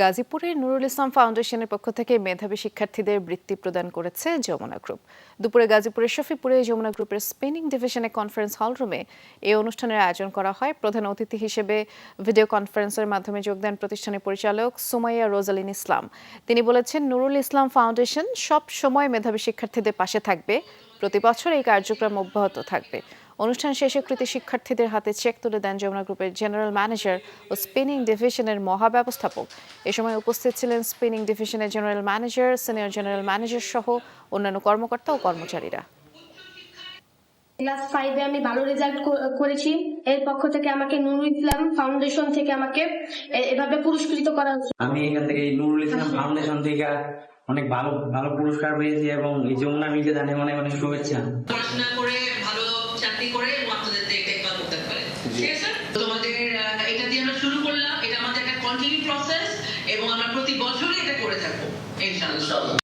গাজীপুরের নুরুল ইসলাম ফাউন্ডেশনের পক্ষ থেকে মেধাবী শিক্ষার্থীদের বৃত্তি প্রদান করেছে যমুনা গ্রুপ। দুপুরে গাজীপুরের শফিপুরে যমুনা গ্রুপের স্পিনিং ডিভিশনে কনফারেন্স হল রুমে এই অনুষ্ঠানের আয়োজন করা হয়। প্রধান অতিথি হিসেবে ভিডিও কনফারেন্সের মাধ্যমে যোগ দেন প্রতিষ্ঠানের পরিচালক সুমাইয়া রোজালিন ইসলাম। তিনি বলেছেন, নুরুল ইসলাম ফাউন্ডেশন সব সময় মেধাবী শিক্ষার্থীদের পাশে থাকবে। প্রতি বছর এই কার্যক্রম অব্যাহত থাকবে। অনুষ্ঠান শেষে কৃতি শিক্ষার্থীদের হাতে চেক তুলে দেন যমুনা গ্রুপের জেনারেল ম্যানেজার ও স্পিনিং ডিভিশনের মহাব্যবস্থাপক। এ সময় উপস্থিত ছিলেন স্পিনিং ডিভিশনের general manager senior general manager সহ অন্যান্য কর্মকর্তা ও কর্মচারীরা। ক্লাস ফাইভে আমি ভালো রেজাল্ট করেছি। এর পক্ষ থেকে আমাকে নুরুল ইসলাম ফাউন্ডেশন থেকে আমাকে এভাবে পুরস্কৃত করা হয়েছে। আমি এখান থেকে নুরুল ইসলাম ফাউন্ডেশন থেকে অনেক ভালো ভালো পুরস্কার পেয়েছি এবং এই যমুনা মিলকে জানিয়ে অনেক অনেক শুভেচ্ছা। পড়াশোনা করে ভালো চাকরি করে আপনাদের দেখভাল করতে পারে। ঠিক আছে? তোমাদের এটা দিয়ে আমরা শুরু করলাম। এটা আমাদের একটা কন্টিনিউ প্রসেস এবং আমরা প্রতি বছরই এটা করে থাকব ইনশাআল্লাহ।